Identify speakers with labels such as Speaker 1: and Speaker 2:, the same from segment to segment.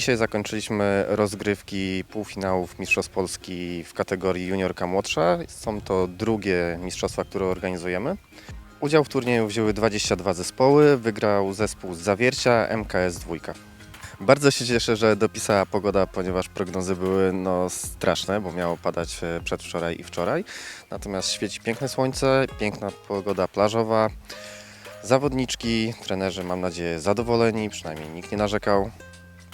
Speaker 1: Dzisiaj zakończyliśmy rozgrywki półfinałów Mistrzostw Polski w kategorii juniorka młodsza. Są to drugie mistrzostwa, które organizujemy. Udział w turnieju wzięły 22 zespoły, wygrał zespół z Zawiercia MKS 2. Bardzo się cieszę, że dopisała pogoda, ponieważ prognozy były no, straszne, bo miało padać e, przedwczoraj i wczoraj. Natomiast świeci piękne słońce, piękna pogoda plażowa. Zawodniczki, trenerzy mam nadzieję zadowoleni, przynajmniej nikt nie narzekał,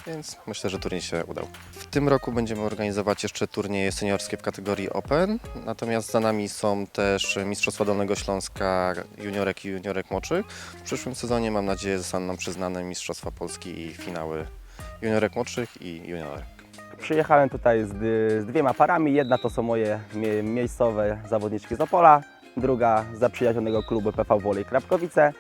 Speaker 1: więc myślę, że turniej się udał. W tym roku będziemy organizować jeszcze turnieje seniorskie w kategorii Open, natomiast za nami są też Mistrzostwa Dolnego Śląska juniorek i juniorek młodszych. W przyszłym sezonie mam nadzieję zostaną przyznane Mistrzostwa Polski i finały juniorek młodszych i juniorek.
Speaker 2: Przyjechałem tutaj z, z dwiema parami. Jedna to są moje mie- miejscowe zawodniczki z Opola, druga z zaprzyjaźnionego klubu PV Wolej Krapkowice.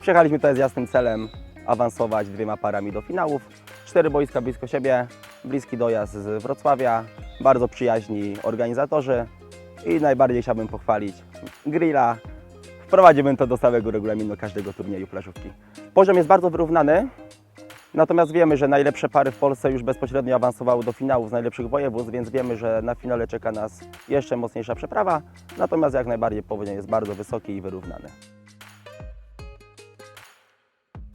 Speaker 2: Przyjechaliśmy tutaj z jasnym celem awansować dwiema parami do finałów. Cztery boiska blisko siebie, bliski dojazd z Wrocławia, bardzo przyjaźni organizatorzy i najbardziej chciałbym pochwalić grilla. Wprowadzimy to do stałego regulaminu każdego turnieju plażówki. Poziom jest bardzo wyrównany, Natomiast wiemy, że najlepsze pary w Polsce już bezpośrednio awansowały do finałów z najlepszych województw, więc wiemy, że na finale czeka nas jeszcze mocniejsza przeprawa. Natomiast jak najbardziej poziom jest bardzo wysoki i wyrównany.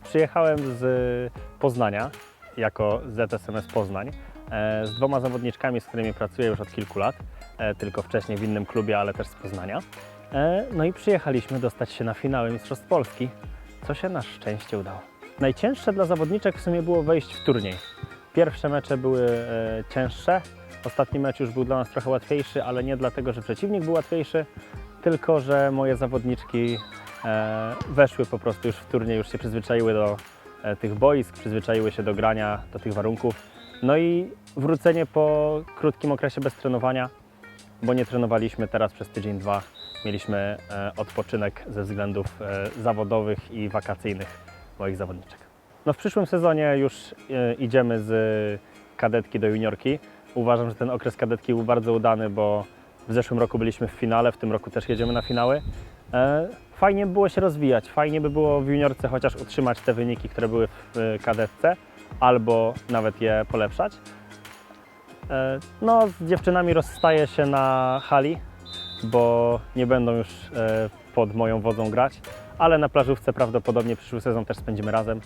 Speaker 3: Przyjechałem z Poznania jako ZSMS Poznań e, z dwoma zawodniczkami, z którymi pracuję już od kilku lat, e, tylko wcześniej w innym klubie, ale też z Poznania. E, No i przyjechaliśmy dostać się na finały Mistrzostw Polski, co się na szczęście udało. Najcięższe dla zawodniczek w sumie było wejść w turniej. Pierwsze mecze były cięższe, ostatni mecz już był dla nas trochę łatwiejszy, ale nie dlatego, że przeciwnik był łatwiejszy, tylko że moje zawodniczki weszły po prostu już w turniej, już się przyzwyczaiły do tych boisk, przyzwyczaiły się do grania, do tych warunków. No i wrócenie po krótkim okresie bez trenowania, bo nie trenowaliśmy teraz przez tydzień, dwa. Mieliśmy e, odpoczynek ze względów e, zawodowych i wakacyjnych moich zawodniczek. No w przyszłym sezonie już e, idziemy z kadetki do juniorki. Uważam, że ten okres kadetki był bardzo udany, bo w zeszłym roku byliśmy w finale, w tym roku też jedziemy na finały. E, Fajnie by było się rozwijać, fajnie by było w juniorce chociaż utrzymać te wyniki, które były w kadetce, albo nawet je polepszać. E, No, z dziewczynami rozstaję się na hali, bo nie będą już e, pod moją wodzą grać, ale na plażówce prawdopodobnie przyszły sezon też spędzimy razem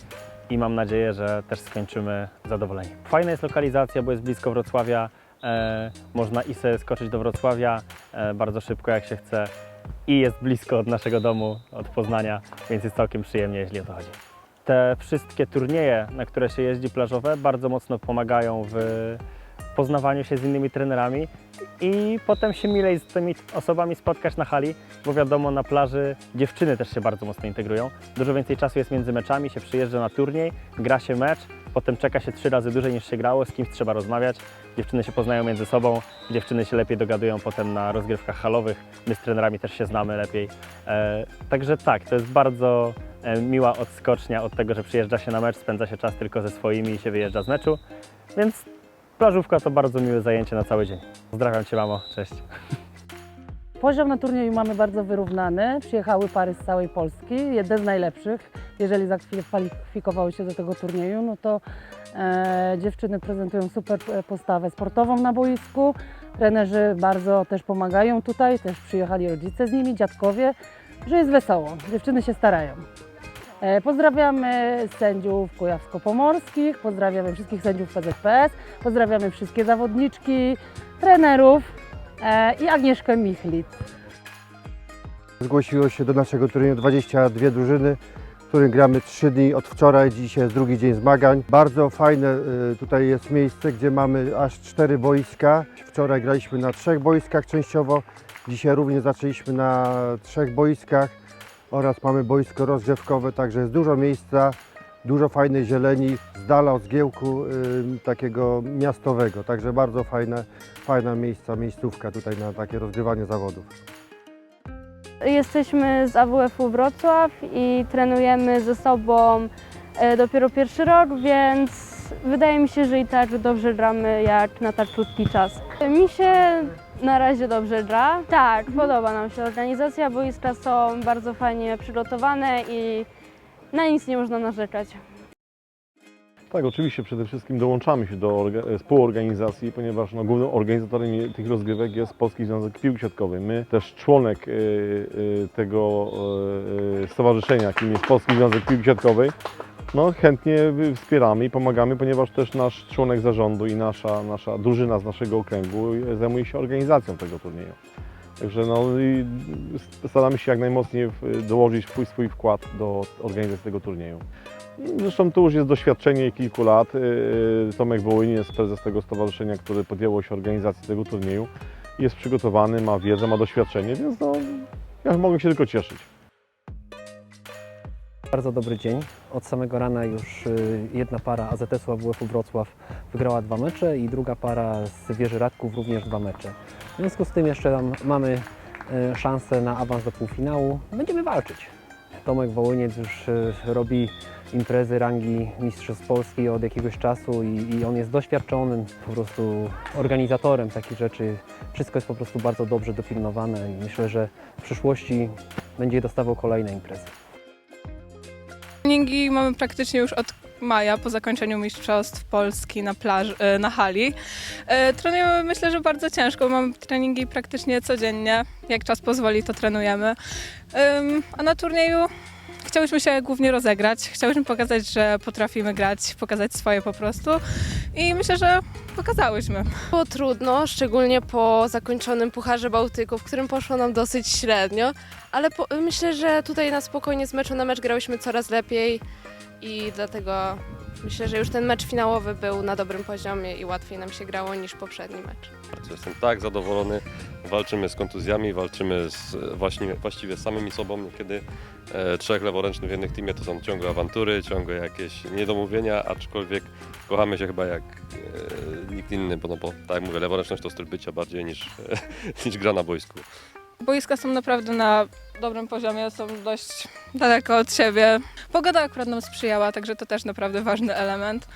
Speaker 3: i mam nadzieję, że też skończymy zadowoleni. Fajna jest lokalizacja, bo jest blisko Wrocławia, można i sobie skoczyć do Wrocławia bardzo szybko jak się chce i jest blisko od naszego domu, od Poznania, więc jest całkiem przyjemnie, jeśli o to chodzi. Te wszystkie turnieje, na które się jeździ plażowe, bardzo mocno pomagają w poznawaniu się z innymi trenerami i potem się milej z tymi osobami spotkać na hali, bo wiadomo, na plaży dziewczyny też się bardzo mocno integrują. Dużo więcej czasu jest między meczami, się przyjeżdża na turniej, gra się mecz, potem czeka się trzy razy dłużej niż się grało, z kimś trzeba rozmawiać. Dziewczyny się poznają między sobą, dziewczyny się lepiej dogadują potem na rozgrywkach halowych, my z trenerami też się znamy lepiej. E, także tak, to jest bardzo e, miła odskocznia od tego, że przyjeżdża się na mecz, spędza się czas tylko ze swoimi i się wyjeżdża z meczu, więc plażówka to bardzo miłe zajęcie na cały dzień. Pozdrawiam Cię mamo, cześć.
Speaker 4: Poziom na turnieju mamy bardzo wyrównany. Przyjechały pary z całej Polski, jedne z najlepszych. Jeżeli zakwalifikowały się do tego turnieju, no to e, dziewczyny prezentują super e, postawę sportową na boisku. Trenerzy bardzo też pomagają tutaj, też przyjechali rodzice z nimi, dziadkowie, że jest wesoło. Dziewczyny się starają. E, Pozdrawiamy sędziów kujawsko-pomorskich, pozdrawiamy wszystkich sędziów PZPS, pozdrawiamy wszystkie zawodniczki, trenerów e, i Agnieszkę Michlit.
Speaker 5: Zgłosiło się do naszego turnieju 22 drużyny, którym gramy 3 dni od wczoraj, dzisiaj jest drugi dzień zmagań. Bardzo fajne y, tutaj jest miejsce, gdzie mamy aż 4 boiska. Wczoraj graliśmy na trzech boiskach częściowo, dzisiaj również zaczęliśmy na trzech boiskach oraz mamy boisko rozgrzewkowe, także jest dużo miejsca, dużo fajnej zieleni z dala od zgiełku y, takiego miastowego, także bardzo fajne, fajna miejsca, miejscówka tutaj na takie rozgrywanie zawodów.
Speaker 6: Jesteśmy z AWF-u Wrocław i trenujemy ze sobą e, dopiero pierwszy rok, więc wydaje mi się, że i tak dobrze gramy jak na tak krótki czas. Mi się na razie dobrze gra. Tak, podoba nam się organizacja, boiska są bardzo fajnie przygotowane i na nic nie można narzekać.
Speaker 7: Tak, oczywiście przede wszystkim dołączamy się do orga- współorganizacji, ponieważ no, głównym organizatorem tych rozgrywek jest Polski Związek Piłki Siatkowej. My też członek y, y, tego y, stowarzyszenia, jakim jest Polski Związek Piłki Siatkowej, no, chętnie wspieramy i pomagamy, ponieważ też nasz członek zarządu i nasza, nasza drużyna z naszego okręgu zajmuje się organizacją tego turnieju. Także no, staramy się jak najmocniej dołożyć swój, swój wkład do organizacji tego turnieju. Zresztą to już jest doświadczenie kilku lat. Yy, Tomek Wołynin jest prezes tego stowarzyszenia, które podjęło się organizacji tego turnieju. Jest przygotowany, ma wiedzę, ma doświadczenie, więc no, ja mogę się tylko cieszyć.
Speaker 8: Bardzo dobry dzień. Od samego rana już y, jedna para AZS-u AWF-u Wrocław wygrała dwa mecze i druga para z Wieży Radków również dwa mecze. W związku z tym jeszcze mamy y, szansę na awans do półfinału. Będziemy walczyć. Tomek Wołyniec już y, robi imprezy rangi Mistrzostw Polski od jakiegoś czasu i, i on jest doświadczonym po prostu organizatorem takich rzeczy. Wszystko jest po prostu bardzo dobrze dopilnowane i myślę, że w przyszłości będzie dostawał kolejne imprezy.
Speaker 9: Treningi mamy praktycznie już od maja po zakończeniu Mistrzostw Polski na, plaży, e, na hali. E, Trenujemy myślę, że bardzo ciężko. Mamy treningi praktycznie codziennie. Jak czas pozwoli, to trenujemy. A na turnieju chciałyśmy się głównie rozegrać. Chciałyśmy pokazać, że potrafimy grać, pokazać swoje po prostu. I myślę, że pokazałyśmy.
Speaker 10: Było trudno, szczególnie po zakończonym Pucharze Bałtyku, w którym poszło nam dosyć średnio, ale po, myślę, że tutaj na spokojnie z meczu na mecz grałyśmy coraz lepiej i dlatego myślę, że już ten mecz finałowy był na dobrym poziomie i łatwiej nam się grało niż poprzedni mecz.
Speaker 11: Bardzo Jestem tak zadowolony. Walczymy z kontuzjami, walczymy z, właśnie, właściwie z samymi sobą. Niekiedy e, trzech leworęcznych w jednym teamie to są ciągłe awantury, ciągłe jakieś niedomówienia, aczkolwiek kochamy się chyba jak e, nikt inny, bo, no, bo tak jak mówię, leworęczność to styl bycia bardziej niż, niż gra na boisku.
Speaker 9: Boiska są naprawdę na dobrym poziomie, są dość daleko od siebie. Pogoda akurat nam sprzyjała, także to też naprawdę ważny element.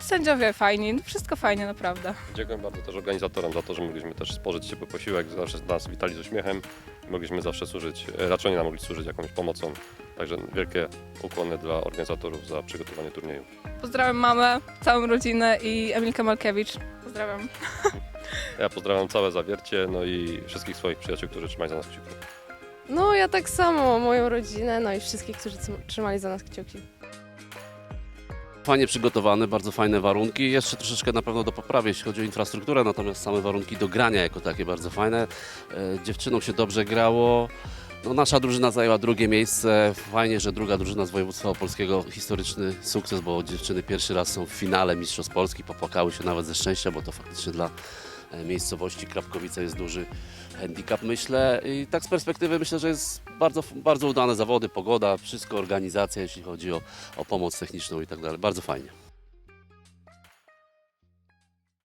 Speaker 9: Sędziowie fajni, wszystko fajnie naprawdę.
Speaker 11: Dziękuję bardzo też organizatorom za to, że mogliśmy też spożyć ciepły posiłek, zawsze nas witali z uśmiechem. Mogliśmy zawsze służyć, raczej nie nam mogli służyć jakąś pomocą. Także wielkie ukłony dla organizatorów za przygotowanie turnieju.
Speaker 9: Pozdrawiam mamę, całą rodzinę i Emilkę Malkiewicz. Pozdrawiam.
Speaker 11: Ja pozdrawiam całe zawiercie, no i wszystkich swoich przyjaciół, którzy trzymają za nas kciuki.
Speaker 10: No ja tak samo, moją rodzinę, no i wszystkich, którzy trzymali za nas kciuki.
Speaker 12: Fajnie przygotowany, bardzo fajne warunki. Jeszcze troszeczkę na pewno do poprawy, jeśli chodzi o infrastrukturę, natomiast same warunki do grania jako takie bardzo fajne. E, Dziewczynom się dobrze grało. No, nasza drużyna zajęła drugie miejsce. Fajnie, że druga drużyna z województwa opolskiego historyczny sukces, bo dziewczyny pierwszy raz są w finale Mistrzostw Polski. Popłakały się nawet ze szczęścia, bo to faktycznie dla miejscowości Krapkowice jest duży handicap, myślę. I tak z perspektywy myślę, że jest bardzo, bardzo udane zawody, pogoda, wszystko, organizacja, jeśli chodzi o, o pomoc techniczną i tak dalej. Bardzo fajnie.